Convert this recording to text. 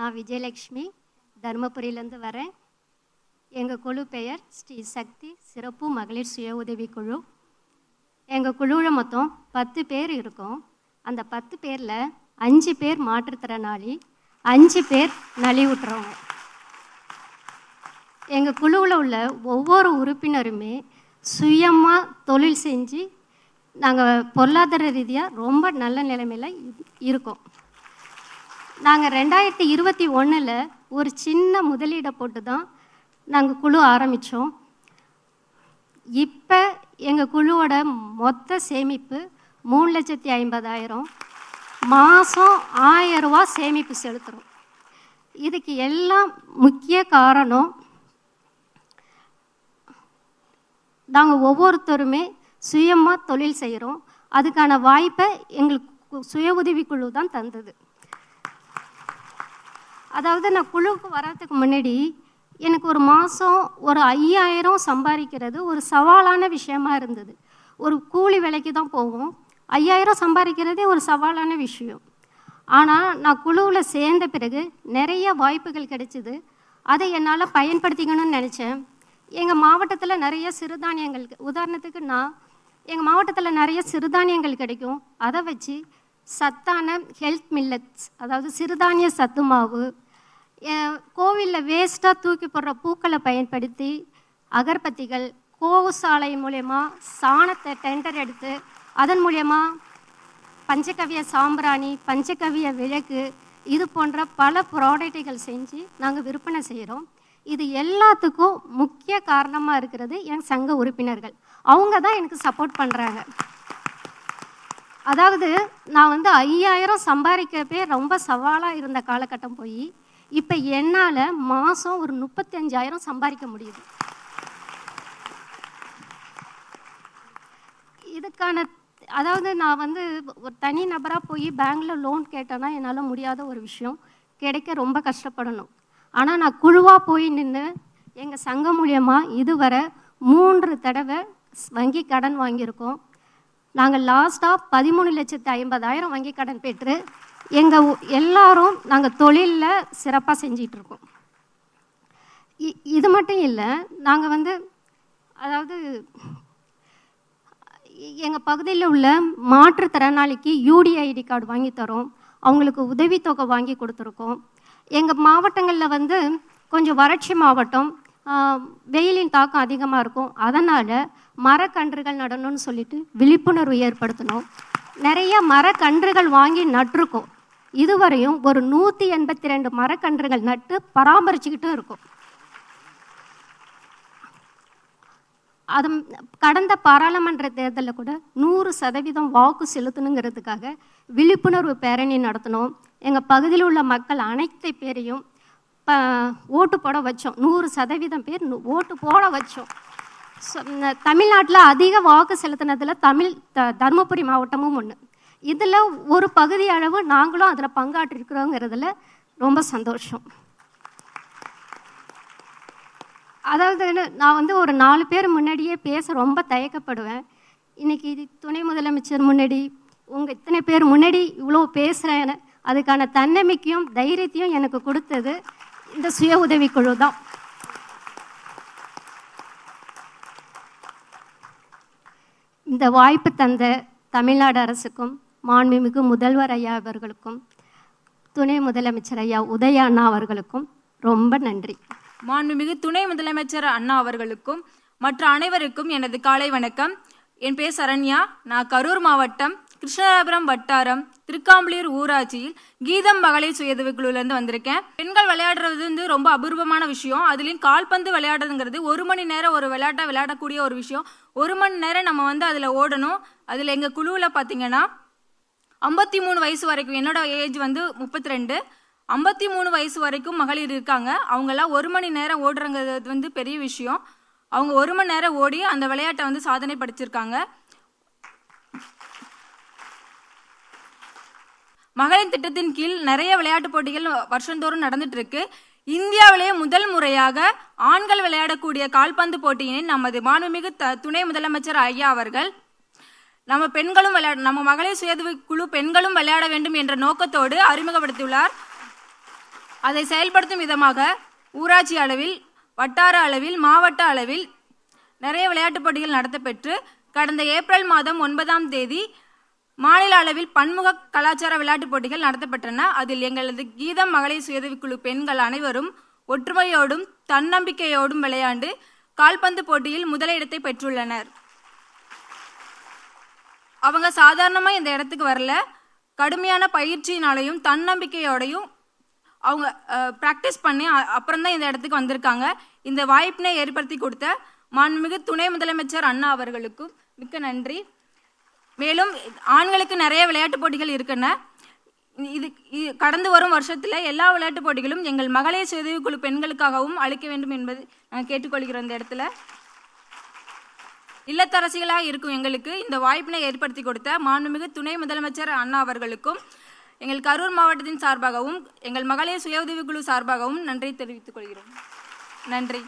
நான் விஜயலக்ஷ்மி தருமபுரியிலேருந்து வரேன். எங்கள் குழு பெயர் ஸ்ரீ சக்தி சிறப்பு மகளிர் சுய உதவி குழு. எங்கள் குழுவில் மொத்தம் பத்து பேர் இருக்கோம். அந்த பத்து பேரில் அஞ்சு பேர் மாற்றுத்திறனாளி அஞ்சு பேர் நலிவுட்டுறவங்க எங்கள் குழுவில் உள்ள ஒவ்வொரு உறுப்பினருமே சுயமாக தொழில் செஞ்சு நாங்கள் பொருளாதார ரீதியாக ரொம்ப நல்ல நிலைமையில் இருக்கோம். நாங்கள் ரெண்டாயிரத்தி இருபத்தி ஒன்றில் ஒரு சின்ன முதலீடை போட்டு தான் நாங்கள் குழு ஆரம்பித்தோம் இப்போ எங்கள் குழுவோட மொத்த சேமிப்பு மூணு லட்சத்தி ஐம்பதாயிரம். மாதம் ஆயிரம் ரூபா சேமிப்பு செலுத்துகிறோம் இதுக்கு எல்லாம் முக்கிய காரணம் நாங்கள் ஒவ்வொருத்தருமே சுயமாக தொழில் செய்கிறோம் அதுக்கான வாய்ப்பை எங்களுக்கு சுய உதவிக்குழு தான் தந்தது. அதாவது நான் குழுவுக்கு வர்றதுக்கு முன்னாடி எனக்கு ஒரு மாதம் ஒரு ஐயாயிரம் சம்பாதிக்கிறது ஒரு சவாலான விஷயமா இருந்தது. ஒரு கூலி விலைக்கு தான் போவோம். ஐயாயிரம் சம்பாதிக்கிறதே ஒரு சவாலான விஷயம். ஆனால் நான் குழுவில் சேர்ந்த பிறகு நிறைய வாய்ப்புகள் கிடைச்சிது. அதை என்னால் பயன்படுத்திக்கணும்னு நினச்சேன். எங்கள் மாவட்டத்தில் நிறைய சிறுதானியங்கள் உதாரணத்துக்கு நான் எங்கள் மாவட்டத்தில் நிறைய சிறுதானியங்கள் கிடைக்கும். அதை வச்சு சத்தான ஹெல்த் மில்லட்ஸ் அதாவது சிறுதானிய சத்து மாவு கோவிலில் வேஸ்ட்டாக தூக்கி போடுற பூக்களை பயன்படுத்தி அகர்பத்திகள் கோவு சாலை மூலயமா சாணத்தை டெண்டர் எடுத்து அதன் மூலயமா பஞ்சகவிய சாம்பிராணி பஞ்சகவிய விளக்கு இது போன்ற பல ப்ராடக்ட்டுகள் செஞ்சு நாங்கள் விற்பனை செய்கிறோம் இது எல்லாத்துக்கும் முக்கிய காரணமாக இருக்கிறது என் சங்க உறுப்பினர்கள். அவங்க தான் எனக்கு சப்போர்ட் பண்ணுறாங்க அதாவது நான் வந்து ஐயாயிரம் சம்பாதிக்கிறப்பே ரொம்ப சவாலாக இருந்த காலகட்டம் போய் இப்போ என்னால் மாதம் ஒரு முப்பத்தஞ்சாயிரம் சம்பாதிக்க முடியுது. இதுக்கான அதாவது நான் வந்து ஒரு தனி நபராக போய் பேங்க்கில் லோன் கேட்டேன்னா என்னால் முடியாத ஒரு விஷயம் கிடைக்க ரொம்ப கஷ்டப்படணும். ஆனால் நான் குழுவாக போய் நின்று எங்கள் சங்கம் மூலியமாக இதுவரை மூன்று தடவை வங்கி கடன் வாங்கியிருக்கோம். நாங்கள் லாஸ்ட்டாக பதிமூணு லட்சத்து ஐம்பதாயிரம் வங்கி கடன் பெற்று எங்கள் எல்லாரும் நாங்கள் தொழிலில் சிறப்பாக செஞ்சிகிட்ருக்கோம் இ- இது மட்டும் இல்லை நாங்கள் வந்து அதாவது எங்கள் பகுதியில் உள்ள மாற்றுத்திறனாளிக்கு யூடிஐடி கார்டு வாங்கி தரோம். அவங்களுக்கு உதவித்தொகை வாங்கி கொடுத்துருக்கோம். எங்கள் மாவட்டங்களில் வந்து கொஞ்சம் வறட்சி மாவட்டம் வெயிலின் தாக்கம் அதிகமாக இருக்கும். அதனால் மரக்கன்றுகள் நடணும்னு சொல்லிட்டு விழிப்புணர்வு ஏற்படுத்தணும். நிறைய மரக்கன்றுகள் வாங்கி நட்டிருக்கோம். இதுவரையும் ஒரு நூற்றி எண்பத்தி ரெண்டு மரக்கன்றுகள் நட்டு பராமரிச்சுக்கிட்டும் இருக்கும். அது கடந்த பாராளுமன்ற தேர்தலில் கூட நூறு சதவீதம் வாக்கு செலுத்தணுங்கிறதுக்காக விழிப்புணர்வு பேரணி நடத்தினோம். எங்கள் பகுதியில் உள்ள மக்கள் அனைத்து பேரையும் ஓட்டு போட வச்சோம். நூறு சதவீதம் பேர் ஓட்டு போட வச்சோம். தமிழ்நாட்டில் அதிக வாக்கு செலுத்தினதில் தமிழ் த தருமபுரி மாவட்டமும் ஒன்று இதில் ஒரு பகுதி அளவு நாங்களும் அதில் பங்காற்றிருக்கிறோங்கிறதுல ரொம்ப சந்தோஷம். அதாவது நான் வந்து ஒரு நாலு பேர் முன்னாடியே பேச ரொம்ப தயக்கப்படுவேன். இன்னைக்கு இது துணை முதலமைச்சர் முன்னாடி உங்கள் இத்தனை பேர் முன்னாடி இவ்வளோ பேசுகிறேன் அதுக்கான தன்னம்பிக்கையும் தைரியத்தையும் எனக்கு கொடுத்தது. இந்த சுய உதவிக்குழு தான். இந்த வாய்ப்பு தந்த தமிழ்நாடு அரசுக்கும் மாண்புமிகு முதல்வர் ஐயா அவர்களுக்கும் துணை முதலமைச்சர் ஐயா உதய அண்ணா அவர்களுக்கும் ரொம்ப நன்றி. மாண்புமிகு துணை முதலமைச்சர் அண்ணா அவர்களுக்கும் மற்ற அனைவருக்கும் எனது காலை வணக்கம். என் பேர் சரண்யா. நான் கரூர் மாவட்டம் கிருஷ்ணராபுரம் வட்டாரம் திருக்காம்பளியூர் ஊராட்சியில் கீதம் மகளிர் சுயதவி குழுலேருந்து வந்திருக்கேன். பெண்கள் விளையாடுறது வந்து ரொம்ப அபூர்வமான விஷயம். அதுலேயும் கால்பந்து விளையாடுறதுங்கிறது ஒரு மணி நேரம் ஒரு விளையாட்டை விளையாடக்கூடிய ஒரு விஷயம். ஒரு மணி நேரம் நம்ம வந்து அதில் ஓடணும். அதில் எங்கள் குழுவில் பார்த்தீங்கன்னா ஐம்பத்தி மூணு வயசு வரைக்கும் என்னோட ஏஜ் வந்து முப்பத்தி ரெண்டு ஐம்பத்தி மூணு வயசு வரைக்கும் மகளிர் இருக்காங்க. அவங்கெல்லாம் ஒரு மணி நேரம் ஓடுறங்கிறது வந்து பெரிய விஷயம். அவங்க ஒரு மணி நேரம் ஓடி அந்த விளையாட்டை வந்து சாதனை படிச்சிருக்காங்க. மகளிர் திட்டத்தின் கீழ் நிறைய விளையாட்டு போட்டிகள் வருஷந்தோறும் நடந்துட்டு இருக்கு இந்தியாவிலேயே முதல் முறையாக ஆண்கள் விளையாடக்கூடிய கால்பந்து போட்டியினை நமது மாண்புமிகு த- துணை முதலமைச்சர் ஐயா அவர்கள் நம்ம பெண்களும் விளையாட நம்ம மகளிர் சுயதவி குழு பெண்களும் விளையாட வேண்டும் என்ற நோக்கத்தோடு அறிமுகப்படுத்தியுள்ளார். அதை செயல்படுத்தும் விதமாக ஊராட்சி அளவில் வட்டார அளவில் மாவட்ட அளவில் நிறைய விளையாட்டுப் போட்டிகள் நடத்தப்பெற்று கடந்த ஏப்ரல் மாதம் ஒன்பதாம் தேதி மாநில அளவில் பன்முக கலாச்சார விளையாட்டுப் போட்டிகள் நடத்தப்பட்டன. அதில் எங்களது கீதம் மகளிர் சுயதவிக்குழு பெண்கள் அனைவரும் ஒற்றுமையோடும் தன்னம்பிக்கையோடும் விளையாண்டு கால்பந்து போட்டியில் முதலிடத்தை பெற்றுள்ளனர். அவங்க சாதாரணமாக இந்த இடத்துக்கு வரல. கடுமையான பயிற்சியினாலையும் தன்னம்பிக்கையோடையும் அவங்க ப்ராக்டிஸ் பண்ணி அப்புறம் தான் இந்த இடத்துக்கு வந்திருக்காங்க. இந்த வாய்ப்பினை ஏற்படுத்தி கொடுத்த மாண்புமிகு துணை முதலமைச்சர் அண்ணா அவர்களுக்கும் மிக்க நன்றி. மேலும் ஆண்களுக்கு நிறைய விளையாட்டுப் போட்டிகள் இருக்கின்றன இது இது கடந்து வரும் வருஷத்தில் எல்லா விளையாட்டு போட்டிகளும் எங்கள் மகளிர் சுயதவிக்குழு பெண்களுக்காகவும் அளிக்க வேண்டும் என்பது நான் கேட்டுக்கொள்கிறோம் இந்த இடத்துல. இல்லத்தரசிகளாக இருக்கும் எங்களுக்கு இந்த வாய்ப்பினை ஏற்படுத்தி கொடுத்த மாண்புமிகு துணை முதலமைச்சர் அண்ணா அவர்களுக்கும் எங்கள் கரூர் மாவட்டத்தின் சார்பாகவும் எங்கள் மகளிர் சுய உதவிக்குழு சார்பாகவும் நன்றி தெரிவித்துக் கொள்கிறோம். நன்றி.